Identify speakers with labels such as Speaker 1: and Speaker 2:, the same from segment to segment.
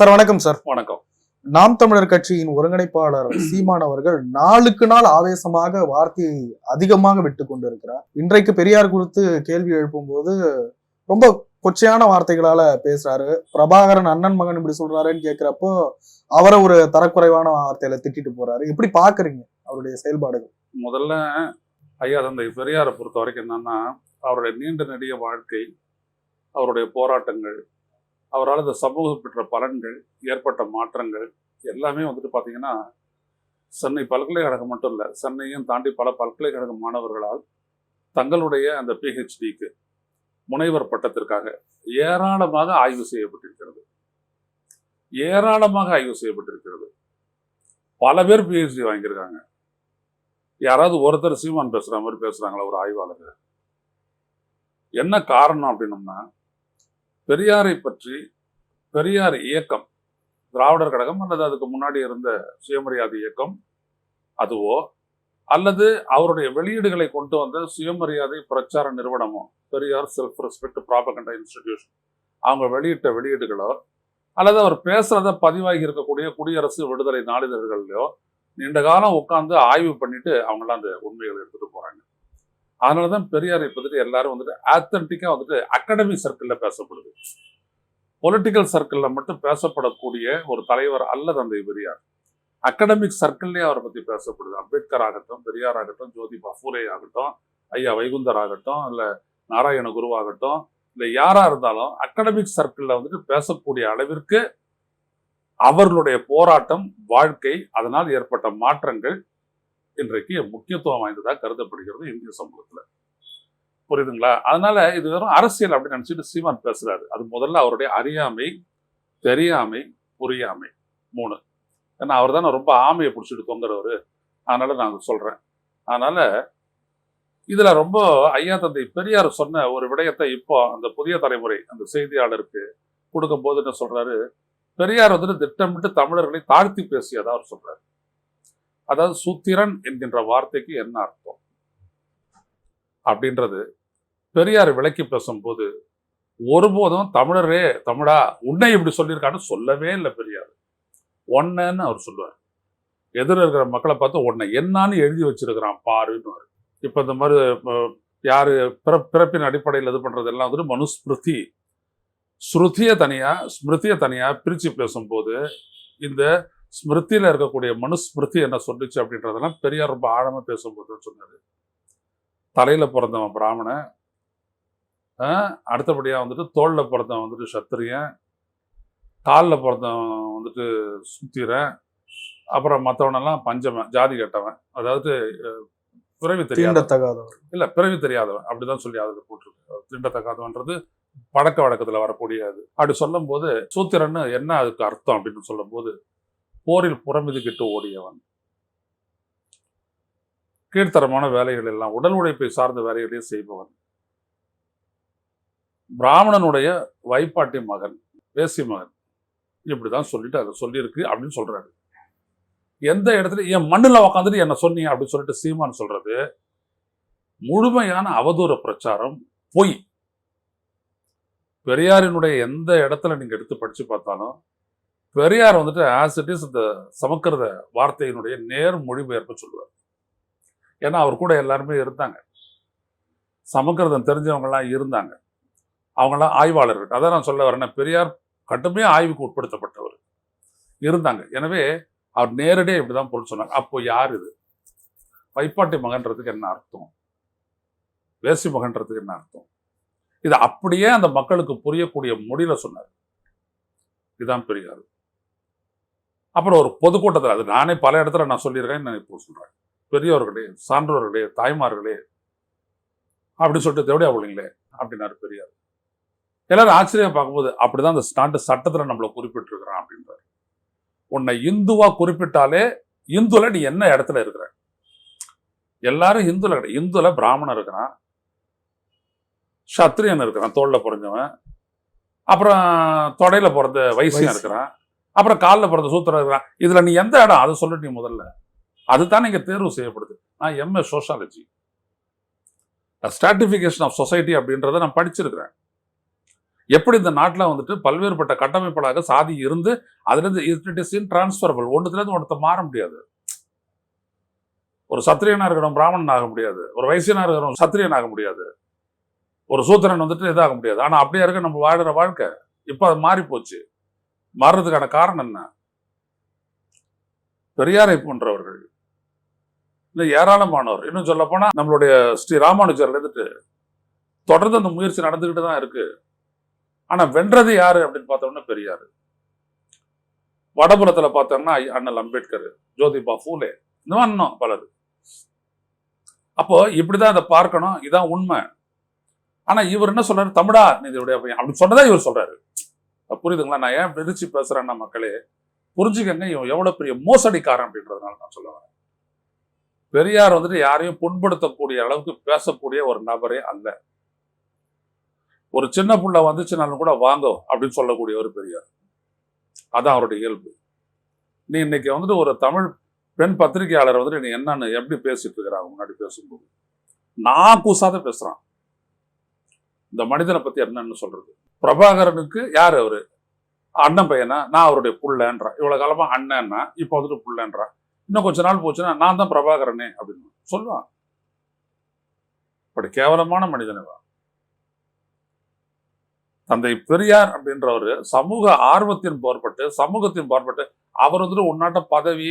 Speaker 1: sir வணக்கம் sir வணக்கம் நாம் தமிழர் கட்சியின் ஒருங்கிணைப்பாளர் சீமான் அவர்கள் நாளுக்கு நாள் ஆவேசமாக வார்த்தையை அதிகமாக விட்டு கொண்டிருக்கிறார் இருக்கிறார் இன்றைக்கு பெரியார் குறித்து கேள்வி எழுப்பும் போது ரொம்ப கொச்சையான வார்த்தைகளால பேசுறாரு பிரபாகரன் அண்ணன் மகன் இப்படி சொல்றாருன்னு கேட்கிறப்போ அவரை ஒரு தரக்குறைவான வார்த்தையில திட்டிட்டு போறாரு எப்படி பாக்குறீங்க அவருடைய செயல்பாடுகள்
Speaker 2: முதல்ல ஐயா தந்தை பெரியாரை பொறுத்த வரைக்கும் என்னன்னா அவருடைய நீண்ட நெடிய வாழ்க்கை அவருடைய போராட்டங்கள் அவரால் இந்த சமூகம் பெற்ற பலன்கள் ஏற்பட்ட மாற்றங்கள் எல்லாமே வந்துட்டு பார்த்தீங்கன்னா சென்னை பல்கலைக்கழகம் மட்டும் இல்லை சென்னையும் தாண்டி பல பல்கலைக்கழக மாணவர்களால் தங்களுடைய அந்த பிஹெச்டிக்கு முனைவர் பட்டத்திற்காக ஏராளமாக ஆய்வு செய்யப்பட்டிருக்கிறது ஏராளமாக ஆய்வு செய்யப்பட்டிருக்கிறது பல பேர் பிஹெச்டி வாங்கியிருக்காங்க யாராவது ஒருத்தர் சீமான் பேசுகிற மாதிரி பேசுகிறாங்களா ஒரு ஆய்வாளர் என்ன காரணம் அப்படின்னம்னா பெரியாரை பற்றி பெரியார் இயக்கம் திராவிடர் கழகம் அல்லது அதுக்கு முன்னாடி இருந்த சுயமரியாதை இயக்கம் அதுவோ அல்லது அவருடைய வெளியீடுகளை கொண்டு வந்த சுயமரியாதை பிரச்சார நிறுவனமோ Periyar self respect propaganda institution அவங்க வெளியிட்ட வெளியீடுகளோ அல்லது அவர் பேசுறத பதிவாகி இருக்கக்கூடிய குடியரசு விடுதலை நாளிதழ்கள்லையோ நீண்ட காலம் உட்காந்து ஆய்வு பண்ணிட்டு அவங்களாம் அந்த உண்மைகளை எடுத்துட்டு போறாங்க அதனால தான் பெரியாரை பற்றி எல்லாரும் வந்துட்டு ஆத்தன்டிக்காக வந்துட்டு அகாடமி சர்க்கிளில் பேசப்படுது பொலிட்டிக்கல் சர்க்கிளில் மட்டும் பேசப்படக்கூடிய ஒரு தலைவர் அல்ல தந்தை பெரியார் அகாடமிக் சர்க்கிள்லேயே அவரை பற்றி பேசப்படுது அம்பேத்கர் ஆகட்டும் பெரியார் ஆகட்டும் ஜோதி பஃபூரே ஆகட்டும் ஐயா வைகுந்தர் ஆகட்டும் இல்லை நாராயண குருவாகட்டும் இல்லை யாராக இருந்தாலும் அகாடமிக் சர்க்கிளில் வந்துட்டு பேசக்கூடிய அளவிற்கு அவர்களுடைய போராட்டம் வாழ்க்கை அதனால் ஏற்பட்ட மாற்றங்கள் இன்றைக்கு முக்கியத்துவம் வாய்ந்ததாக கருதப்படுகிறது இந்திய சமூகத்தில் புரியுதுங்களா அதனால இது வெறும் அரசியல் அப்படின்னு நினச்சிட்டு சீமான் பேசுறாரு அது முதல்ல அவருடைய அறியாமை தெரியாமை புரியாமை மூணு ஏன்னா அவர் தானே ரொம்ப ஆமையை பிடிச்சிட்டு தொங்குறவர் அதனால நான் சொல்றேன் அதனால இதுல ரொம்ப ஐயா தந்தை பெரியார் சொன்ன ஒரு விடயத்தை இப்போ அந்த புதிய தலைமுறை அந்த செய்தியாளருக்கு கொடுக்கும்போது என்ன சொல்றாரு பெரியார் வந்துட்டு திட்டமிட்டு தமிழர்களை தாழ்த்தி பேசியதா அவர் சொல்றாரு அதாவது சூத்திரன் என்கின்ற வார்த்தைக்கு என்ன அர்த்தம் அப்படின்றது பெரியார் விளக்கி பேசும்போது ஒருபோதும் தமிழரே தமிழா உன்னை இப்படி சொல்லியிருக்கான்னு சொல்லவே இல்லை பெரியார் ஒன்னன்னு அவர் சொல்லுவார் எதிர இருக்கிற மக்களை பார்த்து உன்னை என்னான்னு எழுதி வச்சிருக்கிறான் பாருன்னு இப்போ இந்த மாதிரி யார் பிறப்பின் அடிப்படையில் இது பண்ணுறது எல்லாம் வந்துட்டு மனுஸ்மிருதி ஸ்ருதியை தனியாக ஸ்மிருதியை தனியாக பிரித்து பேசும்போது இந்த ஸ்மிருத்தியில் இருக்கக்கூடிய மனுஸ்மிருதி என்ன சொல்லிச்சு அப்படின்றதெல்லாம் பெரியார் ரொம்ப ஆழமாக பேசும்போது சொன்னார் தலையில் பிறந்தவன் பிராமணன் அடுத்தபடியாக வந்துட்டு தோளில் பிறந்தவன் வந்துட்டு சத்திரியன் காலில் பிறந்தவன் வந்துட்டு சுத்திரன் அப்புறம் மற்றவனெல்லாம் பஞ்சமன் ஜாதி கட்டவன் அதாவது பிறவி
Speaker 1: தெரியாதவன்
Speaker 2: இல்லை பிறவி தெரியாதவன் அப்படிதான் சொல்லி அதில் போட்டிருக்கு தீண்டத்தகாதவன்றது பழக்க வழக்கத்தில் வரக்கூடியது அப்படி சொல்லும்போது சூத்திரன்னு என்ன அதுக்கு அர்த்தம் அப்படின்னு சொல்லும்போது போரில் புறமிதுகிட்டு ஓடியவன் கீழ்த்தரமான வேலைகள் எல்லாம் உடல் உழைப்பை சார்ந்த வேலைகளையும் செய்பவன் பிராமணனுடைய வைப்பாட்டி மகன் வேசி மகன் இப்படி தான் சொல்லிட்டு அதை சொல்லியிருக்கு அப்படின்னு சொல்கிறாரு எந்த இடத்துல என் மண்ணில் உக்காந்துட்டு என்ன சொன்னீங்க அப்படின்னு சொல்லிட்டு சீமான் சொல்கிறது முழுமையான அவதூற பிரச்சாரம் பொய் பெரியாரினுடைய எந்த இடத்துல நீங்கள் எடுத்து படித்து பார்த்தாலும் பெரியார் வந்துட்டு ஆஸ் இட் இஸ் இந்த சமக்கிருத வார்த்தையினுடைய நேர் மொழிபெயர்ப்பு சொல்லுவார் ஏன்னா அவர் கூட எல்லாருமே இருந்தாங்க சமக்கிருதம் தெரிஞ்சவங்கலாம் இருந்தாங்க அவங்களாம் ஆய்வாளர்கள் அதான் நான் சொல்ல வரேன்னா பெரியார் கட்டுமே ஆய்வுக்கு உட்படுத்தப்பட்டவர் இருந்தாங்க எனவே அவர் நேரடியாக இப்படி தான் பொருள் சொன்னாங்க அப்போ யார் இது வைப்பாட்டி மகன்றதுக்கு என்ன அர்த்தம் வேசி மகன்றதுக்கு என்ன அர்த்தம் இது அப்படியே அந்த மக்களுக்கு புரியக்கூடிய மொழியில் சொன்னார் இதுதான் பெரியார் அப்புறம் ஒரு பொதுக்கூட்டத்தில் அது நானே பல இடத்துல நான் சொல்லியிருக்கேன் நான் இப்போ சொல்கிறேன் பெரியவர்களே சான்றோர்களே தாய்மார்களே அப்படின்னு சொல்லிட்டு தேவையா அவளிங்களே அப்படின்னாரு பெரியார் எல்லாரும் ஆச்சரியம் பார்க்கும்போது அப்படிதான் அந்த நாட்டு சட்டத்தில் நம்மளை குறிப்பிட்டிருக்கிறான் அப்படின்றார் உன்னை இந்துவா குறிப்பிட்டாலே இந்துல நீ என்ன இடத்துல இருக்கிற எல்லாரும் இந்துல கிடையாது இந்துல பிராமணன் இருக்கிறான் சத்திரியன் இருக்கிறான் தோளில் பிறந்தவன் அப்புறம் தொடையில பிறந்த வைசியன் இருக்கிறான் அப்புறம் காலில் பிறந்த சூத்திரம் இருக்கிறான் இதில் நீ எந்த இடம் அதை சொல்ல முதல்ல அதுதான் இங்கே தேர்வு செய்யப்படுது நான் MA sociology stratification of society அப்படின்றத நான் படிச்சிருக்கிறேன் எப்படி இந்த நாட்டில் வந்துட்டு பல்வேறுபட்ட கட்டமைப்புகளாக சாதி இருந்து அதுலேருந்து இட் இஸ் இன் டிரான்ஸ்ஃபரபிள் ஒன்றுத்துலேருந்து ஒன்றத்தை மாற முடியாது ஒரு சத்திரியனாக இருக்கணும் பிராமணன் ஆக முடியாது ஒரு வைசியனாக இருக்கணும் சத்திரியன் ஆக முடியாது ஒரு சூத்திரன் வந்துட்டு இதாக முடியாது ஆனால் அப்படியே இருக்க நம்ம வாழ்கிற வாழ்க்கை இப்போ அது மாறி போச்சு மாறுறதுக்கான காரணம் என்ன பெரியாரை போன்றவர்கள் இன்னும் ஏராளமானவர் இன்னும் சொல்ல போனா நம்மளுடைய ஸ்ரீ ராமானுஜர் இருந்துட்டு தொடர்ந்து அந்த முயற்சி நடந்துகிட்டு தான் இருக்கு ஆனா வென்றது யாரு அப்படின்னு பார்த்தோம்னா பெரியாரு வடபுலத்துல பார்த்தோம்னா அண்ணல் அம்பேத்கர் ஜோதிபா ஃபூலே இந்த மாதிரி இன்னும் பலர் அப்போ இப்படிதான் இதை பார்க்கணும் இதான் உண்மை ஆனா இவர் என்ன சொல்றாரு தமிழா நீதியுடைய பையன் அப்படின்னு சொன்னதா இவர் சொல்றாரு புரியுதுங்களா நான் ஏன் விரிச்சு பேசுறேன்னா மக்களே புரிஞ்சுக்கங்க இவன் எவ்வளவு பெரிய மோசடிக்காரன் அப்படின்றதுனால நான் சொல்ல வரேன் பெரியார் வந்துட்டு யாரையும் புண்படுத்தக்கூடிய அளவுக்கு பேசக்கூடிய ஒரு நபரே அல்ல ஒரு சின்ன புள்ள வந்துச்சுனாலும் கூட வாங்கோ அப்படின்னு சொல்லக்கூடிய ஒரு பெரியார் அதான் அவருடைய இயல்பு நீ இன்னைக்கு வந்துட்டு ஒரு தமிழ் பெண் பத்திரிகையாளர் வந்துட்டு நீ என்னன்னு எப்படி பேசிட்டு இருக்கிறாங்க முன்னாடி பேசும்போது நான் கூசாத பேசுறான் இந்த மனிதனை பத்தி என்னன்னு சொல்றது பிரபாகரனுக்கு யார் அவரு அண்ணன் பையனா நான் அவருடைய புள்ளன்றான் இவ்வளவு காலமா அண்ணன்னா இப்போ வந்துட்டு புள்ளன்றான் இன்னும் கொஞ்ச நாள் போச்சுன்னா நான் தான் பிரபாகரனே அப்படின்னு சொல்லுவான் அப்படி கேவலமான மனிதனவா தந்தை பெரியார் அப்படின்றவர் சமூக ஆர்வத்தின் போர்பட்டு சமூகத்தின் போர்பட்டு அவர் வந்துட்டு உன்னாட்ட பதவி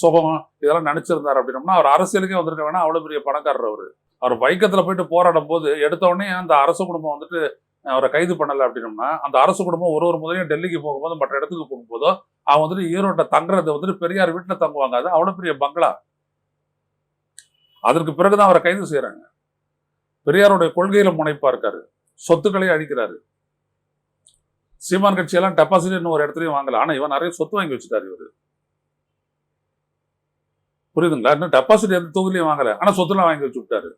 Speaker 2: சுகம் இதெல்லாம் நினைச்சிருந்தார் அப்படின்னம்னா அவர் அரசியலுக்கே வந்துருக்க வேணா அவ்வளோ பெரிய பணக்காரர் அவர் அவர் வைக்கத்தில் போயிட்டு போராடும் போது எடுத்த உடனே அந்த அரசு குடும்பம் வந்துட்டு அவரை கைது பண்ணலை அப்படின்னோம்னா அந்த அரசு குடும்பம் ஒரு ஒரு முதலையும் டெல்லிக்கு போகும்போது மற்ற இடத்துக்கு போகும்போதோ அவன் வந்துட்டு ஈரோட்டை தங்குறது வந்துட்டு பெரியார் வீட்டில் தங்குவாங்க அது அவ்வளோ பெரிய பங்களா அதற்கு பிறகுதான் அவரை கைது செய்கிறாங்க பெரியாருடைய கொள்கையில முனைப்பா இருக்காரு சொத்துக்களை அழிக்கிறாரு சீமான் கட்சியெல்லாம் டெபாசிட் ஒரு இடத்துலையும் வாங்கல ஆனா இவன் நிறைய சொத்து வாங்கி வச்சுட்டாரு இவரு புரியுதுங்களா இன்னும் டெபாசிட் எந்த தொகுதியிலையும் வாங்கல ஆனா சொத்துலாம் வாங்கி வச்சு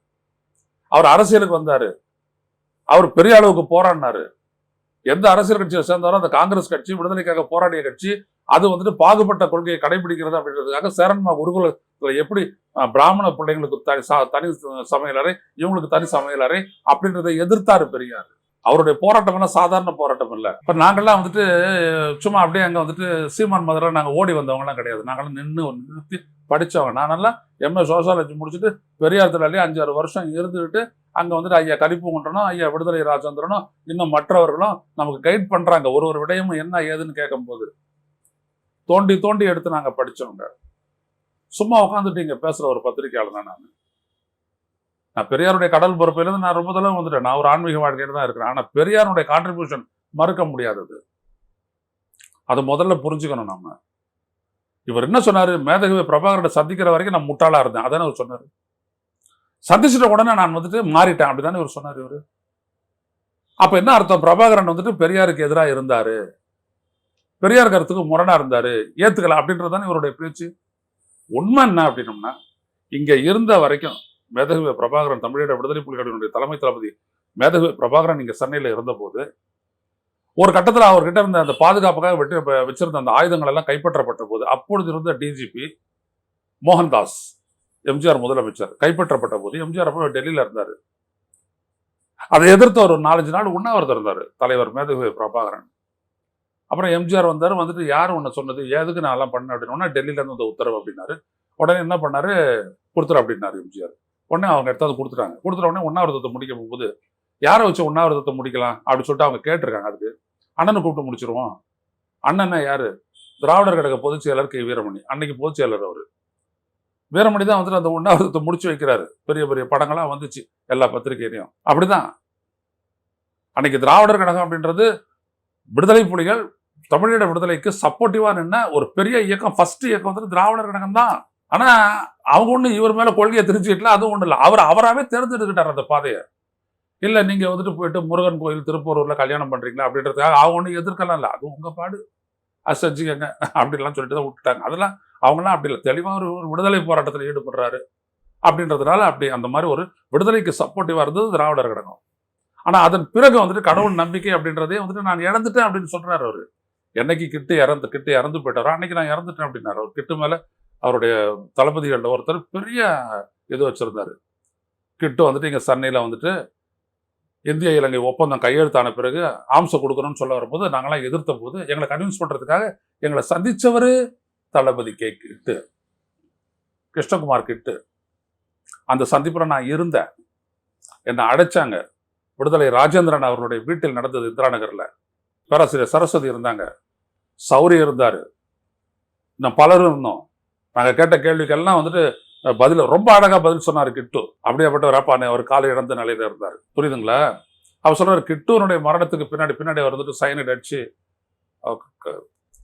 Speaker 2: அவர் அரசியலுக்கு வந்தாரு அவர் பெரிய அளவுக்கு போராடினாரு எந்த அரசியல் கட்சியை சேர்ந்தாலும் அந்த காங்கிரஸ் கட்சி விடுதலைக்காக போராடிய கட்சி அது வந்துட்டு பாகுபட்ட கொள்கையை கடைபிடிக்கிறது அப்படின்றதுக்காக சேரன்மா குருகுலத்தில் எப்படி பிராமண பிள்ளைங்களுக்கு தனி தனி சமையலறை இவங்களுக்கு தனி சமையலறை அப்படின்றத எதிர்த்தாரு பெரியார் அவருடைய போராட்டம் என்ன சாதாரண போராட்டம் இல்லை இப்போ நாங்கள்லாம் வந்துட்டு சும்மா அப்படியே அங்கே வந்துட்டு சீமான் மதுரை நாங்கள் ஓடி வந்தவங்கலாம் கிடையாது நாங்களாம் நின்று நிறுத்தி படித்தவங்க நானெல்லாம் எம்ஏ சோசியாலஜி முடிச்சுட்டு பெரியார் தொழிலே அஞ்சாறு வருஷம் இருந்துக்கிட்டு அங்கே வந்துட்டு ஐயா கரிப்புங்குன்றனும் ஐயா விடுதலை ராஜேந்திரனும் இன்னும் மற்றவர்களும் நமக்கு கைட் பண்ணுறாங்க ஒரு ஒரு விடயமும் என்ன ஏதுன்னு கேட்கும்போது தோண்டி தோண்டி எடுத்து நாங்கள் படித்தவங்க சும்மா உட்காந்துட்டு இங்கே பேசுகிற ஒரு பத்திரிகையாளர் தான் நான் நான் பெரியாருடைய கடல் பொறுப்பிலிருந்து நான் ரொம்ப தூரம் வந்துட்டேன் நான் ஒரு ஆன்மீக வாழ்க்கையில் தான் இருக்கிறேன் ஆனால் பெரியாருடைய கான்ட்ரிபியூஷன் மறுக்க முடியாதது அது முதல்ல புரிஞ்சுக்கணும் நம்ம இவர் என்ன சொன்னார் மேதகவி பிரபாகரனை சந்திக்கிற வரைக்கும் நான் முட்டாளாக இருந்தேன் அதானே அவர் சொன்னார் சந்திச்சிட்ட உடனே நான் வந்துட்டு மாறிட்டேன் அப்படிதானே இவர் சொன்னார் இவர் அப்போ என்ன அர்த்தம் பிரபாகரன் வந்துட்டு பெரியாருக்கு எதிராக இருந்தார் பெரியார் கருத்துக்கு முரணாக இருந்தார் ஏற்றுக்கல அப்படின்றது தானே இவருடைய பேச்சு உண்மை என்ன அப்படின்னம்னா இங்கே இருந்த வரைக்கும் மேதகு பிரபாகரன் தமிழீழ விடுதலை புலிகளினுடைய தலைமை தளபதி மேதகு பிரபாகரன் இங்கே சென்னையில் இருந்தபோது ஒரு கட்டத்தில் அவர்கிட்ட இருந்த அந்த பாதுகாப்புக்காக வெட்டி வச்சிருந்த அந்த ஆயுதங்கள் எல்லாம் கைப்பற்றப்பட்ட போது அப்பொழுது இருந்த டிஜிபி மோகன்தாஸ் எம்ஜிஆர் முதலமைச்சர் கைப்பற்றப்பட்ட போது எம்ஜிஆர் அப்போ டெல்லியில் இருந்தார் அதை எதிர்த்து ஒரு நாலஞ்சு நாள் உண்ணாவிரதம் இருந்தார் தலைவர் மேதகு பிரபாகரன் அப்புறம் எம்ஜிஆர் வந்தார் வந்துட்டு யார் ஒன்று சொன்னது எதுக்கு நான் எல்லாம் பண்ணேன் அப்படின்னா டெல்லியிலேருந்து வந்த உத்தரவு அப்படின்னாரு உடனே என்ன பண்ணாரு கொடுத்துரு அப்படின்னாரு எம்ஜிஆர் உடனே அவங்க எடுத்து அதை கொடுத்துட்டாங்க கொடுத்துட்ட உடனே ஒன்னாவிரதத்தை முடிக்க போகுது யாரை வச்சு ஒன்னாவிரதத்தை முடிக்கலாம் அப்படின்னு சொல்லிட்டு அவங்க கேட்டிருக்காங்க அதுக்கு அண்ணனை கூப்பிட்டு முடிச்சிருவோம் அண்ணன்னா யாரு திராவிடர் கழக பொதுச் செயலர் கே வீரமணி அன்னைக்கு பொதுச் செயலர் அவர் வீரமணி தான் வந்துட்டு அந்த ஒன்னாவிரதத்தை முடிச்சு வைக்கிறாரு பெரிய பெரிய படங்களாக வந்துச்சு எல்லா பத்திரிகையிலையும் அப்படிதான் அன்னைக்கு திராவிடர் கழகம் அப்படின்றது விடுதலை புலிகள் தமிழீழ விடுதலைக்கு சப்போர்ட்டிவாக நின்ன ஒரு பெரிய இயக்கம் ஃபர்ஸ்ட் இயக்கம் வந்துட்டு திராவிடர் கழகம் தான் ஆனால் அவங்க ஒன்று இவர் மேலே கொள்கையை திரிச்சுக்கிட்டல அதுவும் ஒன்றும் இல்லை அவர் அவராகவே தேர்ந்தெடுத்துக்கிட்டார் அந்த பாதையை இல்லை நீங்கள் வந்துட்டு போயிட்டு முருகன் கோயில் திருப்பூரூரில் கல்யாணம் பண்ணுறீங்களா அப்படின்றதுக்காக அவங்க ஒன்றும் எதிர்க்கலாம் இல்லை அது உங்கள் பாடு அது செஞ்சுக்கங்க அப்படின்லாம் சொல்லிட்டு தான் விட்டுட்டாங்க அதெல்லாம் அவங்களாம் அப்படி இல்லை தெளிவாக ஒரு விடுதலை போராட்டத்தில் ஈடுபடுறாரு அப்படின்றதுனால அப்படி அந்த மாதிரி ஒரு விடுதலைக்கு சப்போர்ட்டிவாக இருந்தது திராவிடர் கழகம் ஆனால் அதன் பிறகு வந்துட்டு கடவுள் நம்பிக்கை அப்படின்றதே வந்துட்டு நான் இறந்துட்டேன் அப்படின்னு சொல்கிறார் அவர் என்னைக்கு கிட்டு இறந்து கிட்டு இறந்து போயிட்டாரோ அன்னைக்கு நான் இறந்துட்டேன் அப்படின்னாரு அவர் கிட்டு மேலே அவருடைய தளபதிகளில் ஒருத்தர் பெரிய இது வச்சுருந்தார் கிட்ட வந்துட்டு இங்கே சென்னையில் வந்துட்டு இந்திய இலங்கை ஒப்பந்தம் கையெழுத்தான பிறகு ஆம்சை கொடுக்கணும்னு சொல்ல வரும்போது நாங்களாம் எதிர்த்த போது எங்களை கன்வின்ஸ் பண்ணுறதுக்காக எங்களை சந்தித்தவர் தளபதி கே கிட்டு கிருஷ்ணகுமார் கிட்டு அந்த சந்திப்பில் நான் இருந்தேன் என்னை அடைச்சாங்க விடுதலை ராஜேந்திரன் அவருடைய வீட்டில் நடந்தது இந்திரா நகரில் பேராசிரியர் சரஸ்வதி இருந்தாங்க சௌரி இருந்தார் இன்னும் பலரும் இருந்தோம் நாங்கள் கேட்ட கேள்விக்கெல்லாம் வந்துட்டு பதில் ரொம்ப அழகாக பதில் சொன்னார் கிட்டு அப்படியேப்பட்டவர் அப்பா அவர் காலை இழந்த நிலையில் இருந்தார் புரியுதுங்களா அவர் சொன்னார் கிட்டுனுடைய மரணத்துக்கு பின்னாடி பின்னாடி அவர் வந்துட்டு சைனட் அடிச்சு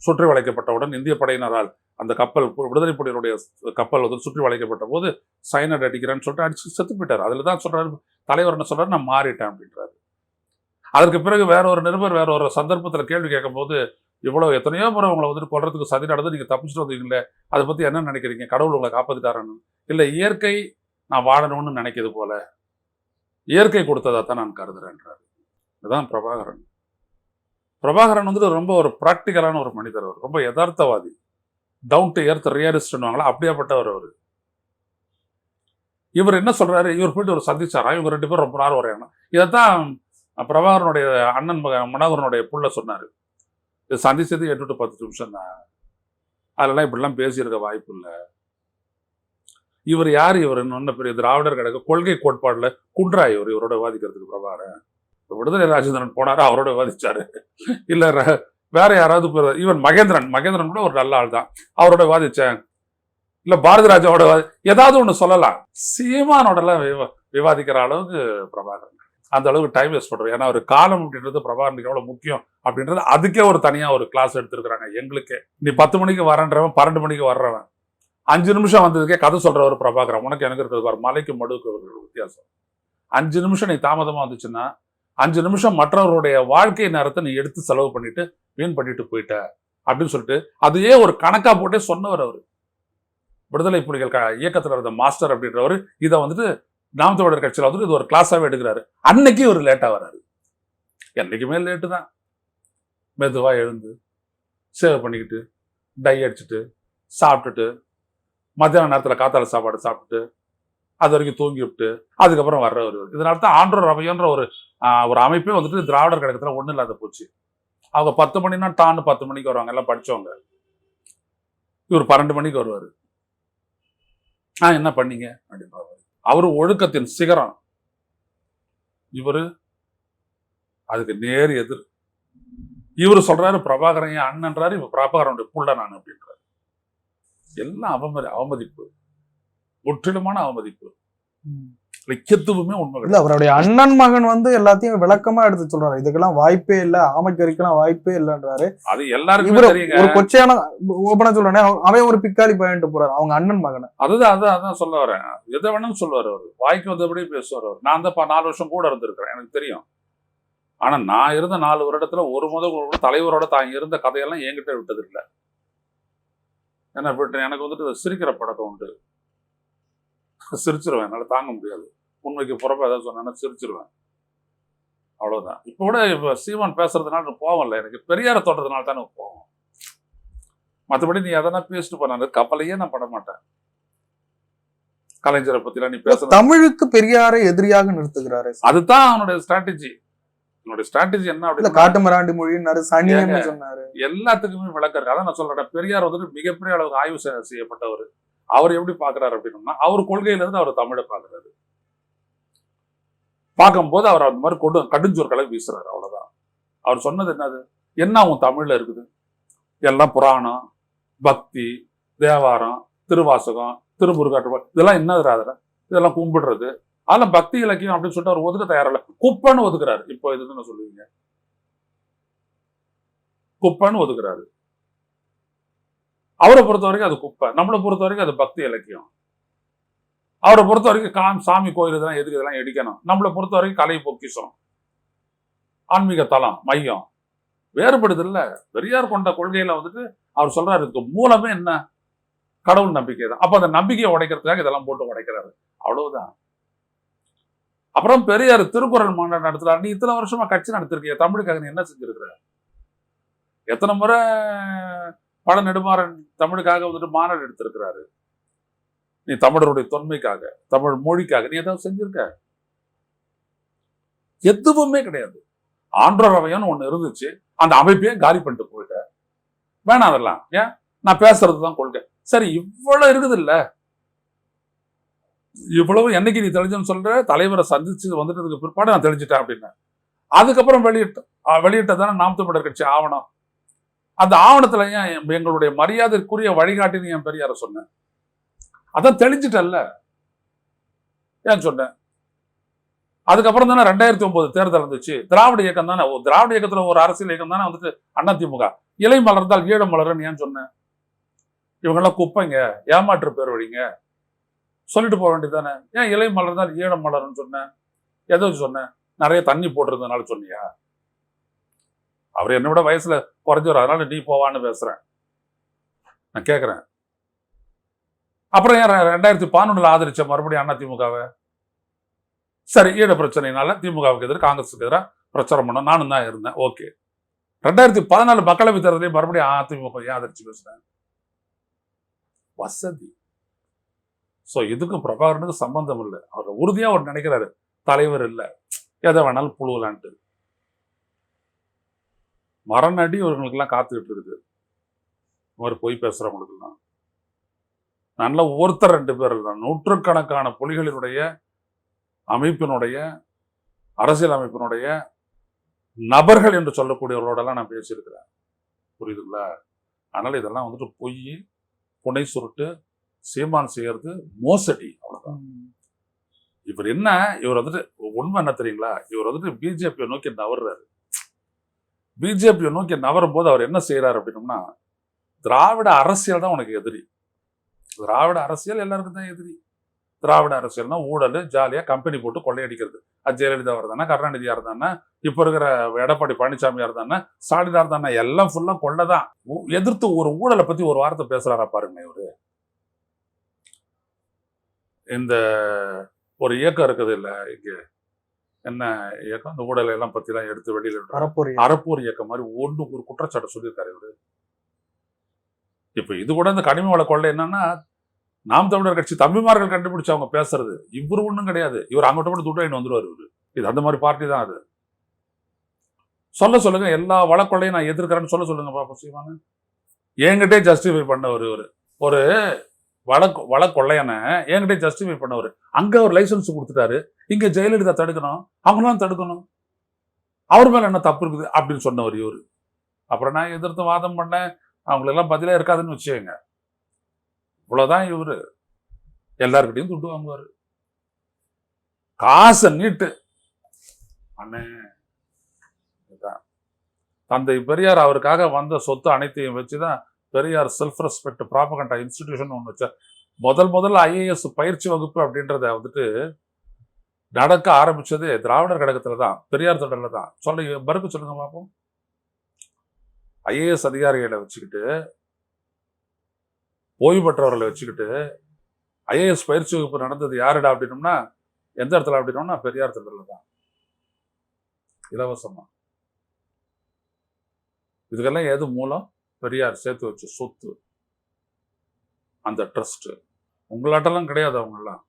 Speaker 2: சுற்றி வளைக்கப்பட்டவுடன் இந்திய படையினரால் அந்த கப்பல் விடுதலை புலிகளுடைய கப்பல் வந்து சுற்றி வளைக்கப்பட்ட போது சைனட் அடிக்கிறான்னு சொல்லிட்டு அடிச்சு செத்து போயிட்டார் அதில் தான் சொல்கிறார் தலைவர் என்ன சொல்கிறார் நான் மாறிட்டேன் அப்படின்றாரு அதற்கு பிறகு வேற ஒரு நிருபர் வேற ஒரு சந்தர்ப்பத்தில் கேள்வி கேட்கும்போது இவ்வளோ எத்தனையோ முறை உங்களை வந்துட்டு கொள்றதுக்கு சதி நடந்து நீங்கள் தப்பிச்சுட்டு வந்தீங்களே அதை பற்றி என்ன நினைக்கிறீங்க கடவுள் உங்களை காப்பாற்றிட்டாரன்னு இல்லை இயற்கை நான் வாழணும்னு நினைக்கிறது போல இயற்கை கொடுத்ததாக தான் நான் கருதுறேன்றார் இதுதான் பிரபாகரன் பிரபாகரன் வந்துட்டு ரொம்ப ஒரு ப்ராக்டிக்கலான ஒரு மனிதர் அவர் ரொம்ப யதார்த்தவாதி டவுன் டு எர்த் ரியலிஸ்ட்னுவாங்களா அப்படியாப்பட்டவர் அவர் இவர் என்ன சொல்கிறாரு இவர் போயிட்டு ஒரு சந்திச்சாரா இவங்க ரெண்டு பேரும் ரொம்ப நாள் வரையாங்க இதைத்தான் பிரபாகரனுடைய அண்ணன் மகன் மனோகரனுடைய புள்ள சொன்னார் சந்தி சந்திச்சது எட்டு டு பத்து நிமிஷம் தான் அதெல்லாம் இப்படிலாம் பேசியிருக்க வாய்ப்பு இல்லை இவர் யார் இவர் இன்னொன்ன பெரிய திராவிடர் கிடக்க கொள்கை கோட்பாடில் குன்றா இவர் இவரோட வாதிக்கிறதுக்கு பிரபாரம் விடுதலை ராஜேந்திரன் போனார் அவரோட வாதிச்சாரு இல்லை வேற யாராவது ஈவன் மகேந்திரன் மகேந்திரன் கூட ஒரு நல்ல ஆள் தான் அவரோட வாதிச்சேன் இல்லை பாரதி ராஜாவோட ஏதாவது ஒன்று சொல்லலாம் சீமானோடலாம் விவாதிக்கிற அளவுக்கு பிரபாகரன் அந்த அளவுக்கு டைம் வேஸ்ட் பண்ணுறோம் ஏன்னா ஒரு காலம் அப்படின்றது பிரபாகரனுக்கு எவ்வளோ முக்கியம் அப்படின்றது அதுக்கே ஒரு தனியாக ஒரு கிளாஸ் எடுத்துருக்குறாங்க எங்களுக்கே நீ பத்து மணிக்கு வரன்றவன் பன்னெண்டு மணிக்கு வர்றவன் அஞ்சு நிமிஷம் வந்ததுக்கே கதை சொல்கிற ஒரு பிரபாகரன் உனக்கு எனக்கு இருக்கிறது பாரு மலைக்கு மடுவுக்கு வித்தியாசம் அஞ்சு நிமிஷம் நீ தாமதமாக வந்துச்சுன்னா அஞ்சு நிமிஷம் மற்றவருடைய வாழ்க்கை நேரத்தை நீ எடுத்து செலவு பண்ணிட்டு வீண் பண்ணிட்டு போயிட்ட அப்படின்னு சொல்லிட்டு அதையே ஒரு கணக்காக போட்டே சொன்னவர் அவர் விடுதலை புலிகள் க இயக்கத்தில் இருந்த மாஸ்டர் அப்படின்றவர் இதை வந்துட்டு நாம் தமிழர் கட்சியில் வந்துட்டு இது ஒரு கிளாஸாகவே எடுக்கிறாரு அன்னைக்கு ஒரு லேட்டாக வராரு என்றைக்குமே லேட்டு தான் மெதுவாக எழுந்து சேவ் பண்ணிக்கிட்டு டை அடிச்சுட்டு சாப்பிட்டுட்டு மத்தியான நேரத்தில் காத்தால சாப்பாடு சாப்பிட்டுட்டு அது வரைக்கும் தூங்கி விட்டு அதுக்கப்புறம் வர்ற ஒரு இதனால தான் ஆண்டோர் அமையன்ற ஒரு ஒரு அமைப்பே வந்துட்டு திராவிடர் கழகத்தில் ஒன்றும் இல்லாத போச்சு அவங்க பத்து மணினா டான்னு பத்து மணிக்கு வருவாங்க எல்லாம் படித்தவங்க இவர் பன்னெண்டு மணிக்கு வருவார் ஆ என்ன பண்ணீங்க அப்படின்னு அவர் ஒழுக்கத்தின் சிகரம் இவர் அதுக்கு நேர் எதிர் இவர் சொல்றாரு பிரபாகரன் என் அண்ணன்றாரு இவர் பிரபாகரனுடைய புள்ள நான் அப்படின்றாரு எல்லாம் அவமதி அவமதிப்பு முற்றிலுமான அவமதிப்பு எதுவுமே உண்மை
Speaker 1: இல்லை அவருடைய அண்ணன் மகன் வந்து எல்லாத்தையும் விளக்கமா எடுத்து சொல்றாரு இதுக்கெல்லாம் வாய்ப்பே இல்ல ஆமைக்கறிக்கெல்லாம் வாய்ப்பே இல்லைன்றாரு
Speaker 2: அது எல்லாருக்கும்
Speaker 1: ஒரு கொச்சையான ஓப்பனா சொல்றானே அவன் ஒரு பிக்காளி பயன்ட்டு போறாரு அவங்க அண்ணன் மகன்
Speaker 2: அதுதான் அதான் அதான் சொல்ல வரேன் எதை வேணும் சொல்லுவார் அவர் வாய்க்கு வந்தபடி பேசுவார் அவர் நான் தான் நாலு வருஷம் கூட இருந்திருக்கிறேன் எனக்கு தெரியும் ஆனா நான் இருந்த நாலு வருடத்துல ஒரு முதல் தலைவரோட தான் இருந்த கதையெல்லாம் என்கிட்ட விட்டது இல்லை ஏன்னா எனக்கு வந்துட்டு சிரிக்கிற படத்தை உண்டு சிரிச்சிருவேன் என்னால் தாங்க முடியாது உண்மைக்கு புறப்ப ஏதாவது சொன்னேன்னா சிரிச்சிருவேன் அவ்வளோதான் இப்போ கூட இப்போ சீமான் பேசுறதுனால போவோம் இல்லை எனக்கு பெரியாரை தோட்டத்தினால தான் எனக்கு கோவம் மற்றபடி நீ எதனா பேசிட்டு போனாங்க கப்பலையே நான் பட மாட்டேன் கலைஞரை பத்திலாம் நீ பேச
Speaker 1: தமிழுக்கு பெரியாரை எதிரியாக நிறுத்துகிறாரு
Speaker 2: அதுதான் அவனுடைய ஸ்ட்ராட்டஜி என்னுடைய ஸ்ட்ராட்டஜி என்ன
Speaker 1: காட்டு மராண்டி மொழின்னாரு சனி சொன்னாரு
Speaker 2: எல்லாத்துக்குமே விளக்கம் இருக்கு அதான் நான் சொல்றேன் பெரியார் வந்துட்டு மிகப்பெரிய அளவுக்கு ஆய்வு செய்யப்பட்டவர் அவர் எப்படி பாக்குறாரு அப்படின்னா அவர் கொள்கையில இருந்து அவர் தமிழை பார்க்கும் பார்க்கும்போது அவர் அந்த மாதிரி கொடு கடுஞ்சொற்களை வீசுறாரு அவ்வளவுதான் அவர் சொன்னது என்னது என்ன உன் தமிழ்ல இருக்குது எல்லாம் புராணம் பக்தி தேவாரம் திருவாசகம் திருமுருகாட்டு இதெல்லாம் என்ன ராதரா இதெல்லாம் கும்பிடுறது அதெல்லாம் பக்தி இலக்கியம் அப்படின்னு சொல்லிட்டு அவர் ஒதுக்க தயாரில்ல குப்பன்னு ஒதுக்குறாரு இப்போ இதுன்னு சொல்லுவீங்க குப்பன்னு ஒதுக்குறாரு அவரை பொறுத்த வரைக்கும் அது குப்பை நம்மளை பொறுத்த வரைக்கும் அது பக்தி இலக்கியம் அவரை பொறுத்த வரைக்கும் காம் சாமி கோயில் இதெல்லாம் எதுக்கு இதெல்லாம் எடுக்கணும் நம்மளை பொறுத்த வரைக்கும் கலை பொக்கிசம் ஆன்மீக தலம் மையம் வேறுபடுது இல்லை பெரியார் கொண்ட கொள்கையில வந்துட்டு அவர் சொல்றாரு இதுக்கு மூலமே என்ன கடவுள் நம்பிக்கை தான் அப்போ அந்த நம்பிக்கையை உடைக்கிறதுக்காக இதெல்லாம் போட்டு உடைக்கிறாரு அவ்வளவுதான் அப்புறம் பெரியார் திருக்குறள் மாநாடு நடத்துறாரு நீ இத்தனை வருஷமா கட்சி நடத்திருக்கிய தமிழுக்காக நீ என்ன செஞ்சிருக்கிற எத்தனை முறை பல நெடுமாறன் தமிழுக்காக வந்துட்டு மாநாடு எடுத்திருக்கிறாரு நீ தமிழருடைய தொன்மைக்காக தமிழ் மொழிக்காக நீ ஏதாவது செஞ்சிருக்க எதுவுமே கிடையாது ஆண்டோர் அவையான்னு ஒன்று இருந்துச்சு அந்த அமைப்பையும் காலி பண்ணிட்டு போயிட்ட வேணாம் அதெல்லாம் ஏன் நான் பேசுறது தான் கொள்கை சரி இவ்வளவு இருக்குது இல்ல இவ்வளவு என்னைக்கு நீ தெளிஞ்சன்னு சொல்ற தலைவரை சந்திச்சு வந்துட்டதுக்கு பிற்பாடு நான் தெளிஞ்சிட்டேன் அப்படின்னு அதுக்கப்புறம் வெளியிட்ட வெளியிட்டதான நாம் தமிழர் கட்சி ஆவணம் அந்த ஆவணத்துல ஏன் எங்களுடைய மரியாதைக்குரிய வழிகாட்டின்னு என் பெரியார சொன்னேன் அதான் தெளிஞ்சிட்டல்ல ஏன் சொன்னேன் அதுக்கப்புறம் தானே ரெண்டாயிரத்தி ஒன்பது தேர்தல் இருந்துச்சு திராவிட இயக்கம் தானே திராவிட இயக்கத்துல ஒரு அரசியல் இயக்கம் தானே வந்துட்டு அண்ணா திமுக இலை மலர்ந்தால் ஈழ மலர்ன்னு ஏன் சொன்னேன் இவங்கெல்லாம் குப்பைங்க ஏமாற்று பேர் வழிங்க சொல்லிட்டு போக வேண்டியதானே ஏன் இலை மலர்ந்தால் ஈழம் மலர்னு சொன்னேன் எதோ சொன்னேன் நிறைய தண்ணி போட்டிருந்ததுனால சொன்னியா அவர் என்னை விட வயசுல குறைஞ்சவர் அதனால நீ போவான்னு பேசுறேன் நான் கேட்குறேன் அப்புறம் ஏன் ரெண்டாயிரத்தி பதினொன்றுல ஆதரிச்ச மறுபடியும் அண்ணா திமுகவை சரி ஈட பிரச்சனைனால திமுகவுக்கு எதிராக காங்கிரஸுக்கு எதிராக பிரச்சாரம் பண்ண நானும் தான் இருந்தேன் ஓகே ரெண்டாயிரத்தி பதினாலு மக்களவைத் தேர்தலையும் மறுபடியும் அதிமுக ஏன் ஆதரிச்சு பேசுறேன் வசதி ஸோ இதுக்கும் பிரபாகரனுக்கும் சம்பந்தம் இல்லை அவர் உறுதியாக அவர் நினைக்கிறாரு தலைவர் இல்லை எதை வேணாலும் புழுவலான்ட்டு மரணடி இவர்களுக்கெல்லாம் காத்துக்கிட்டு இருக்குது இந்த மாதிரி பொய் பேசுகிறவங்களுக்கெல்லாம் நல்ல ஒவ்வொருத்தர் ரெண்டு பேர் தான் நூற்றுக்கணக்கான புலிகளினுடைய அமைப்பினுடைய அரசியல் அமைப்பினுடைய நபர்கள் என்று சொல்லக்கூடியவர்களோடலாம் நான் பேசியிருக்கிறேன் புரியுதுங்களா அதனால் இதெல்லாம் வந்துட்டு பொய் புனை சுருட்டு சீமான் செய்யறது மோசடி அவ்வளோதான் இவர் என்ன இவர் வந்துட்டு உண்மை என்ன தெரியுங்களா இவர் வந்துட்டு பிஜேபியை நோக்கி நவர்றாரு பிஜேபியை நோக்கி நவரும் போது அவர் என்ன செய்கிறார் அப்படின்னம்னா திராவிட அரசியல் தான் உனக்கு எதிரி திராவிட அரசியல் எல்லாருக்கும் தான் எதிரி திராவிட அரசியல்னா ஊழல் ஜாலியாக கம்பெனி போட்டு கொள்ளையடிக்கிறது அது ஜெயலலிதா தானே கருணாநிதியா இருந்தானா இப்போ இருக்கிற எடப்பாடி பழனிசாமியா இருந்தானா ஸ்டாலினா இருந்தானா எல்லாம் ஃபுல்லாக கொள்ளை தான் எதிர்த்து ஒரு ஊழலை பற்றி ஒரு வார்த்தை பேசுகிறாரா பாருங்க இவரு இந்த ஒரு இயக்கம் இருக்குது இல்லை இங்கே என்ன இயக்கம் அந்த ஊடலை எல்லாம் எல்லாம் எடுத்து வெளியில் அறப்போர் அறப்போர் இயக்கம் மாதிரி ஒன்று ஒரு குற்றச்சாட்டை சொல்லியிருக்காரு இவர் இப்போ இது கூட இந்த கனிம வள கொள்ளை என்னன்னா நாம் தமிழர் கட்சி தம்பிமார்கள் கண்டுபிடிச்சு அவங்க பேசுறது இவர் ஒன்றும் கிடையாது இவர் அங்கிட்ட கூட துட்டாயின் வந்துருவாரு இவர் இது அந்த மாதிரி பார்ட்டி தான் அது சொல்ல சொல்லுங்க எல்லா வழக்கொள்ளையும் நான் எதிர்க்கிறேன்னு சொல்ல சொல்லுங்க பாப்பா சீமான என்கிட்டே ஜஸ்டிஃபை பண்ண ஒரு ஒரு வள வள கொள்ளையனை என்கிட்ட ஜஸ்டிஃபை பண்ணவர் அங்கே அவர் லைசன்ஸ் கொடுத்துட்டாரு இங்கே ஜெயலலிதா தடுக்கணும் அவங்களாம் தடுக்கணும் அவர் மேலே என்ன தப்பு இருக்குது அப்படின்னு சொன்னவர் இவர் அப்புறம் நான் எதிர்த்து வாதம் பண்ணேன் அவங்களெல்லாம் பதிலாக இருக்காதுன்னு வச்சுக்கோங்க இவ்வளோதான் இவர் எல்லாருக்கிட்டையும் துட்டு வாங்குவார் காசை நீட்டு அண்ணே தந்தை பெரியார் அவருக்காக வந்த சொத்து அனைத்தையும் வச்சு தான் Periyar self respect propaganda institution ஒன்று வச்சா முதல் முதல்ல ஐஏஎஸ் பயிற்சி வகுப்பு அப்படின்றத வந்துட்டு நடக்க ஆரம்பிச்சது திராவிடர் கழகத்தில் தான் பெரியார் தொடரில் தான் சொல்ல மறுப்பு சொல்லுங்க பார்ப்போம் ஐஏஎஸ் அதிகாரிகளை வச்சுக்கிட்டு ஓய்வு பெற்றவர்களை வச்சுக்கிட்டு ஐஏஎஸ் பயிற்சி வகுப்பு நடந்தது யாருடா அப்படின்னோம்னா எந்த இடத்துல அப்படின்னோம்னா பெரியார் தொடரில் தான் இலவசமாக இதுக்கெல்லாம் எது மூலம் பெரியார் சேர்த்து வச்ச சொத்து அந்த ட்ரஸ்ட்டு உங்களாட்டெல்லாம் கிடையாது அவங்களாம்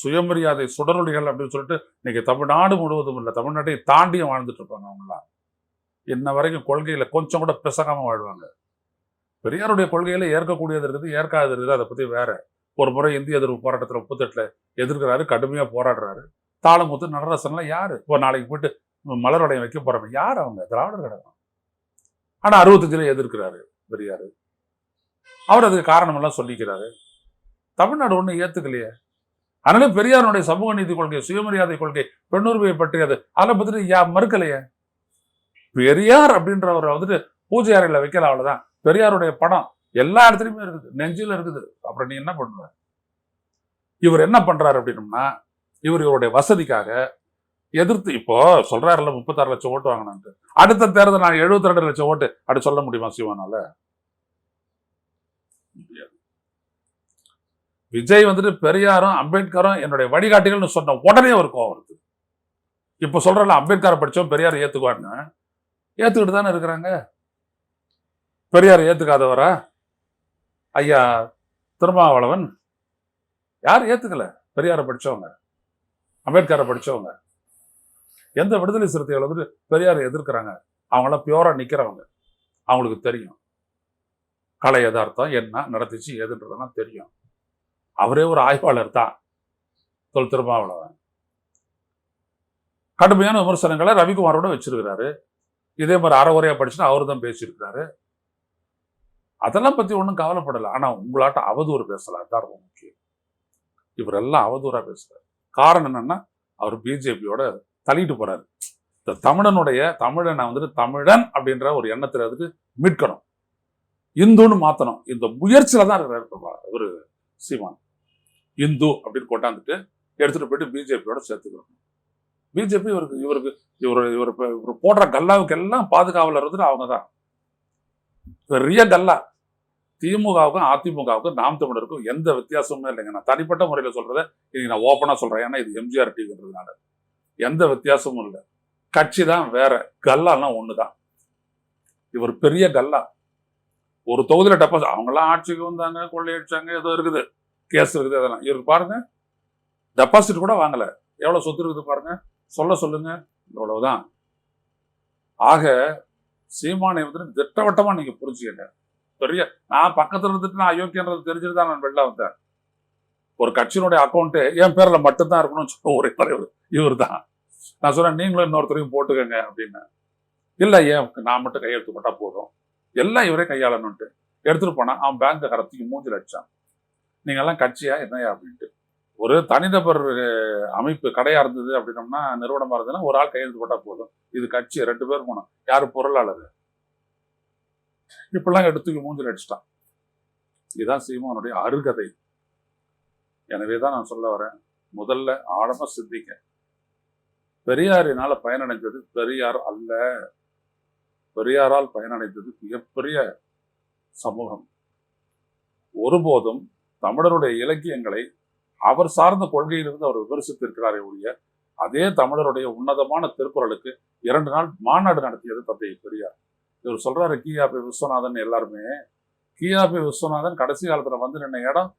Speaker 2: சுயமரியாதை சுடரொலிகள் அப்படின்னு சொல்லிட்டு இன்னைக்கு தமிழ்நாடு முழுவதும் இல்லை தமிழ்நாட்டை தாண்டியும் வாழ்ந்துட்டு இருப்பாங்க அவங்களாம் இன்ன வரைக்கும் கொள்கையில் கொஞ்சம் கூட பிசகாமல் வாழ்வாங்க பெரியாருடைய கொள்கையில் ஏற்கக்கூடியது இருக்குது ஏற்காதது இருக்குது அதை பற்றி வேற ஒரு முறை இந்திய எதிர்ப்பு போராட்டத்தில் முப்பத்தெட்டில் எதிர்க்கிறாரு கடுமையாக போராடுறாரு தாளமுத்து நடராசன்லாம் யார் இப்போ நாளைக்கு போயிட்டு மலரடையம் வைக்க போறாங்க யார் அவங்க திராவிடர் கிடையாது ஆனால் அறுபத்தஞ்சில் எதிர்க்கிறாரு பெரியார் அவர் அதுக்கு காரணமெல்லாம் சொல்லிக்கிறாரு தமிழ்நாடு ஒன்றும் ஏற்றுக்கலையே அதனால பெரியாருடைய சமூக நீதி கொள்கை சுயமரியாதை கொள்கை பெண்ணுரிமையை பற்றியது அதை பற்றி யா மறுக்கலையே பெரியார் அப்படின்றவரை வந்துட்டு பூஜை அறையில் வைக்கல அவ்வளோதான் பெரியாருடைய படம் எல்லா இடத்துலையுமே இருக்குது நெஞ்சில் இருக்குது அப்புறம் நீ என்ன பண்ணுவ இவர் என்ன பண்றாரு அப்படின்னம்னா இவர் இவருடைய வசதிக்காக எதிர்த்து இப்போ சொல்றாருல முப்பத்தாறு லட்சம் ஓட்டு வாங்கினான்ட்டு அடுத்த தேர்தல் நான் எழுபத்தி ரெண்டு லட்சம் ஓட்டு அப்படி சொல்ல முடியுமா சிவானால விஜய் வந்துட்டு பெரியாரும் அம்பேத்கரும் என்னுடைய வழிகாட்டிகள்னு சொன்ன உடனே ஒரு கோவம் வருது இப்போ சொல்றல அம்பேத்கரை படிச்சோம் பெரியார் ஏற்றுக்குவான்னு ஏத்துக்கிட்டு தானே இருக்கிறாங்க பெரியார் ஏத்துக்காதவரா ஐயா திருமாவளவன் யார் ஏத்துக்கல பெரியாரை படிச்சவங்க அம்பேத்கரை படிச்சவங்க எந்த விடுதலை சிறுத்தைகள் வந்து பெரியாரை எதிர்க்கிறாங்க அவங்களாம் பியூரா நிற்கிறவங்க அவங்களுக்கு தெரியும் கலை யதார்த்தம் என்ன நடத்திச்சு எதுன்றதெல்லாம் தெரியும் அவரே ஒரு ஆய்வாளர் தான் தொல் திருமாவளவன் கடுமையான விமர்சனங்களை ரவிக்குமாரோட வச்சிருக்கிறாரு இதே மாதிரி அறவுரையா படிச்சுன்னா அவர் தான் பேசியிருக்கிறாரு அதெல்லாம் பற்றி ஒன்றும் கவலைப்படலை ஆனால் உங்களாட்ட அவதூறு பேசலாம் அதுதான் ரொம்ப முக்கியம் இவரெல்லாம் அவதூறாக பேசுகிறார் காரணம் என்னன்னா அவர் பிஜேபியோட தள்ளிட்டு போறாரு இந்த தமிழனுடைய தமிழனை வந்துட்டு தமிழன் அப்படின்ற ஒரு எண்ணத்துல அதுக்கு மீட்கணும் இந்துன்னு மாத்தணும் இந்த முயற்சியில தான் இருக்கிறார் ஒரு சீமான் இந்து அப்படின்னு கொண்டாந்துட்டு எடுத்துட்டு போயிட்டு பிஜேபியோட சேர்த்துக்கிறோம் பிஜேபி இவருக்கு இவருக்கு இவர் இவர் இவர் போடுற கல்லாவுக்கு எல்லாம் பாதுகாவலர் இருந்துட்டு அவங்க தான் பெரிய கல்லா திமுகவுக்கும் அதிமுகவுக்கும் நாம் தமிழருக்கும் எந்த வித்தியாசமும் இல்லைங்க நான் தனிப்பட்ட முறையில் சொல்றதை இன்னைக்கு நான் ஓப்பனாக சொல்றேன் ஏன்னா இது எம்ஜிஆர் டிவின்றதுனால எந்த வித்தியாசமும் இல்லை கட்சி தான் வேற கல்லாலாம் ஒன்று தான் இவர் பெரிய கல்லா ஒரு தொகுதியில் டெபாசிட் அவங்களாம் ஆட்சிக்கு வந்தாங்க கொள்ளையடிச்சாங்க ஏதோ இருக்குது கேஸ் இருக்குது அதெல்லாம் இவருக்கு பாருங்க டெபாசிட் கூட வாங்கலை எவ்வளோ சொத்து இருக்குது பாருங்க சொல்ல சொல்லுங்க இவ்வளவுதான் ஆக சீமானை வந்து திட்டவட்டமாக நீங்கள் புரிஞ்சுக்கங்க பெரிய நான் பக்கத்தில் இருந்துட்டு நான் அயோக்கியன்றது தெரிஞ்சுட்டு தான் நான் வெளில வந்தேன் ஒரு கட்சியினுடைய அக்கௌண்ட்டு என் பேரில் மட்டும்தான் இருக்கணும்னு சொல்ல ஒரே தலைவர் இவர் தான் நான் சொல்றேன் நீங்களும் இன்னொருத்தரையும் போட்டுக்கங்க அப்படின்னு இல்லை ஏன் நான் மட்டும் கையெழுத்து போட்டால் போதும் எல்லாம் இவரே கையாளணுன்ட்டு எடுத்துகிட்டு போனால் அவன் பேங்க் கரத்துக்கு மூஞ்சி அடித்தான் நீங்கள்லாம் கட்சியா என்னையா அப்படின்ட்டு ஒரு தனிநபர் அமைப்பு கடையாக இருந்தது அப்படின்னோம்னா நிறுவனமாக இருந்ததுன்னா ஒரு ஆள் கையெழுத்து போட்டால் போதும் இது கட்சி ரெண்டு பேர் போனோம் யார் பொருளாளர் இப்பெல்லாம் எடுத்துக்கு மூஞ்சி அடிச்சிட்டான் இதுதான் சீமானுடைய அருகதை எனவே தான் நான் சொல்ல வரேன் முதல்ல ஆழமாக சிந்திக்க பெரியாரினால பயனடைந்தது பெரியார் அல்ல பெரியாரால் பயனடைந்தது மிகப்பெரிய சமூகம் ஒருபோதும் தமிழருடைய இலக்கியங்களை அவர் சார்ந்த கொள்கையிலிருந்து அவர் விமர்சித்திருக்கிறாரே ஒழிய அதே தமிழருடைய உன்னதமான திருக்குறளுக்கு இரண்டு நாள் மாநாடு நடத்தியது தந்தை பெரியார் இவர் சொல்றாரு கிஆபி விஸ்வநாதன் எல்லாருமே கிஆபி விஸ்வநாதன் கடைசி காலத்துல வந்து நின்ன இடம்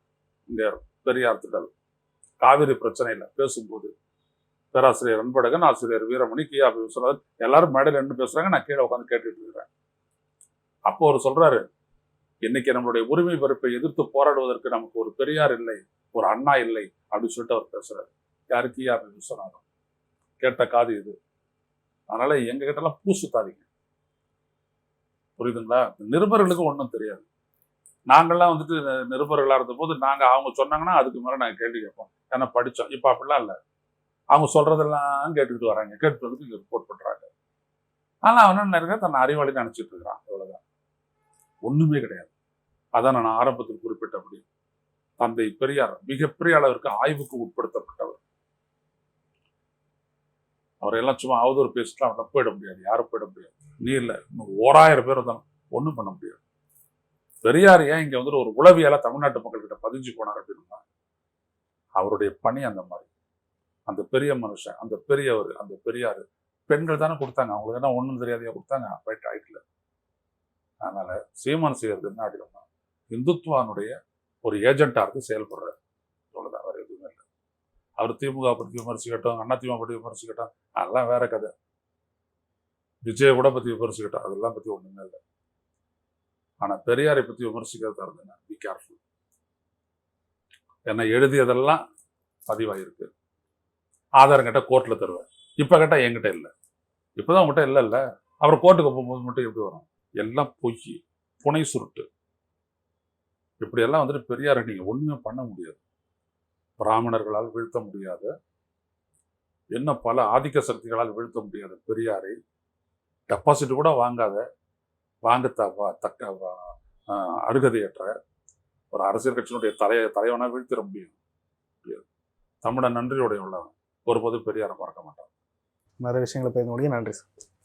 Speaker 2: இந்த பெரியார் திடல் காவிரி இல்லை பேசும்போது பேராசிரியர் அன்பழகன் ஆசிரியர் வீரமணி கியா விஸ்வநாதன் எல்லாரும் மேடையில் நின்று பேசுறாங்க நான் கீழே உட்காந்து கேட்டுட்டு இருக்கிறேன் அப்போ அவர் சொல்றாரு இன்னைக்கு நம்மளுடைய உரிமை பருப்பை எதிர்த்து போராடுவதற்கு நமக்கு ஒரு பெரியார் இல்லை ஒரு அண்ணா இல்லை அப்படின்னு சொல்லிட்டு அவர் பேசுறாரு யாரு கியா விஸ்வநாதன் கேட்ட காது இது அதனால எங்க கிட்டலாம் பூசு காதிங்க புரியுதுங்களா நிருபர்களுக்கு ஒன்றும் தெரியாது நாங்கள்லாம் வந்துட்டு நிருபர்களாக இருந்த போது நாங்கள் அவங்க சொன்னாங்கன்னா அதுக்கு மேலே நாங்கள் கேள்வி கேட்போம் ஏன்னா படித்தோம் இப்போ அப்படிலாம் இல்லை அவங்க சொல்றதெல்லாம் கேட்டுக்கிட்டு வராங்க கேட்டுக்கிறதுக்கு வந்து ரிப்போர்ட் பண்றாங்க ஆனால் அவன் என்ன இருக்க தன்னை அறிவாளி நினைச்சிட்டு இருக்கிறான் அவ்வளவுதான் ஒண்ணுமே கிடையாது அதான் நான் ஆரம்பத்தில் குறிப்பிட்டபடி தந்தை பெரியார் மிகப்பெரிய அளவிற்கு ஆய்வுக்கு உட்படுத்தப்பட்டவர் அவரையெல்லாம் சும்மா அவதூர் பேசிட்டு அவரை போயிட முடியாது யாரும் போயிட முடியாது நீ இன்னும் ஓராயிரம் பேர் தான் ஒன்றும் பண்ண முடியாது பெரியார் ஏன் இங்கே வந்துட்டு ஒரு உளவியால தமிழ்நாட்டு மக்கள்கிட்ட பதிஞ்சு போனார் அப்படின்னா அவருடைய பணி அந்த மாதிரி அந்த பெரிய மனுஷன் அந்த பெரியவர் அந்த பெரியார் பெண்கள் தானே கொடுத்தாங்க அவங்களுக்கு தானே ஒன்றும் தெரியாதையா கொடுத்தாங்க ரைட் ஆயிட்டில் அதனால சீமான் செய்கிறது என்ன அப்படின்னா இந்துத்வானுடைய ஒரு ஏஜெண்டாக இருந்து செயல்படுறாரு அவ்வளோதான் வேறு எதுவுமே இல்லை அவர் திமுக பற்றி விமர்சிக்கட்டும் அண்ணா திமுக பற்றி விமர்சிக்கட்டும் அதெல்லாம் வேற கதை விஜய கூட பற்றி விமர்சிக்கட்டும் அதெல்லாம் பற்றி ஒன்றுமே இல்லை ஆனால் பெரியாரை பற்றி விமர்சிக்கிறதா இருந்தேன் பி கேர்ஃபுல் என்னை எழுதியதெல்லாம் பதிவாயிருக்கு ஆதாரம் கேட்டால் கோர்ட்டில் தருவேன் இப்போ கேட்டால் என்கிட்ட இல்லை இப்போ தான் உங்ககிட்ட இல்லை இல்லை அப்புறம் கோர்ட்டுக்கு போகும்போது மட்டும் எப்படி வரும் எல்லாம் பொய் புனை சுருட்டு இப்படியெல்லாம் வந்துட்டு பெரியாரை நீங்கள் ஒன்றுமே பண்ண முடியாது பிராமணர்களால் வீழ்த்த முடியாத என்ன பல ஆதிக்க சக்திகளால் வீழ்த்த முடியாத பெரியாரை டெபாசிட் கூட வாங்காத வாங்கத்தவா தக்க அருகதையற்ற ஒரு அரசியல் கட்சியினுடைய தலைய தலைவனாக வீழ்த்திட முடியும் தமிழன் நன்றியோடைய உள்ளவன் ஒருபோதும் பெரியாரை பார்க்க மாட்டோம்
Speaker 1: நிறைய விஷயங்களை பேசும்போது நன்றி சார்